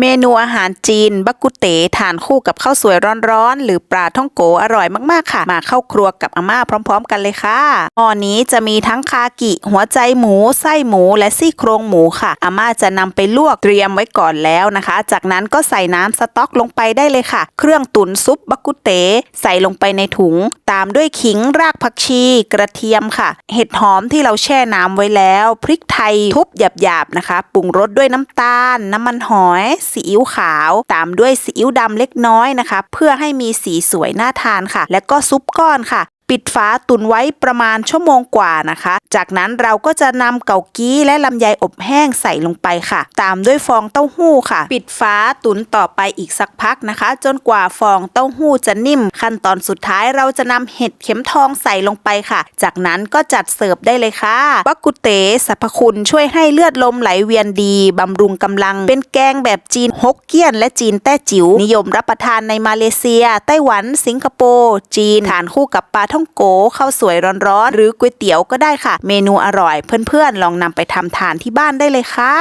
เมนูอาหารจีน บักกุเตทานคู่กับข้าวสวยร้อนๆ หรือปลาท่องโกอร่อยมากๆค่ะ มาเข้าครัวกับอาม่าพร้อม ๆ กันเลยค่ะหม้อนี้จะมีทั้งคากิ หัวใจหมู ไส้หมูและซี่โครงหมูค่ะ อาม่าจะนำไปลวกเตรียมไว้ก่อนแล้วนะคะ จากนั้นก็ใส่น้ำสต๊อกลงไปได้เลยค่ะ เครื่องตุ๋นซุปบักกุเตใส่ลงไปในถุง ตามด้วยขิงรากผักชี กระเทียมค่ะ เห็ดหอมที่เราแช่น้ำไว้แล้ว พริกไทยทุบหยาบๆนะคะ ปรุงรสด้วยน้ำตาล น้ำมันหอยซีอิ๊วขาว ตามด้วยซีอิ๊วดำเล็กน้อยนะคะ เพื่อให้มีสีสวยน่าทานค่ะ และก็ซุปก้อนค่ะ ปิดฝาตุนไว้ประมาณชั่วโมงกว่านะคะ จากนั้นเราก็จะนำเกากี้และลำไยอบแห้งใส่ลงไปค่ะ ตามด้วยฟองเต้าหู้ค่ะ ปิดฝาตุนต่อไปอีกสักพักนะคะ จนกว่าฟองเต้าหู้จะนิ่ม ขั้นตอนสุดท้ายเราจะนำเห็ดเข็มทองใส่ลงไปค่ะ จากนั้นก็จัดเสิร์ฟได้เลยค่ะบักกุเตสรรพคุณช่วยให้เลือดลมไหลเวียนดีบำรุงกำลัง เป็นแกงแบบจีนฮกเกี้ยนและจีนแต้จิ๋วนิยมรับประทานในมาเลเซีย ไต้หวัน สิงคโปร์จีนทานคู่กับปลาท่องโกข้าวสวยร้อนๆ หรือก๋วยเตี๋ยวก็ได้ค่ะ เมนูอร่อย เพื่อนๆ ลองนำไปทำทานที่บ้านได้เลยค่ะ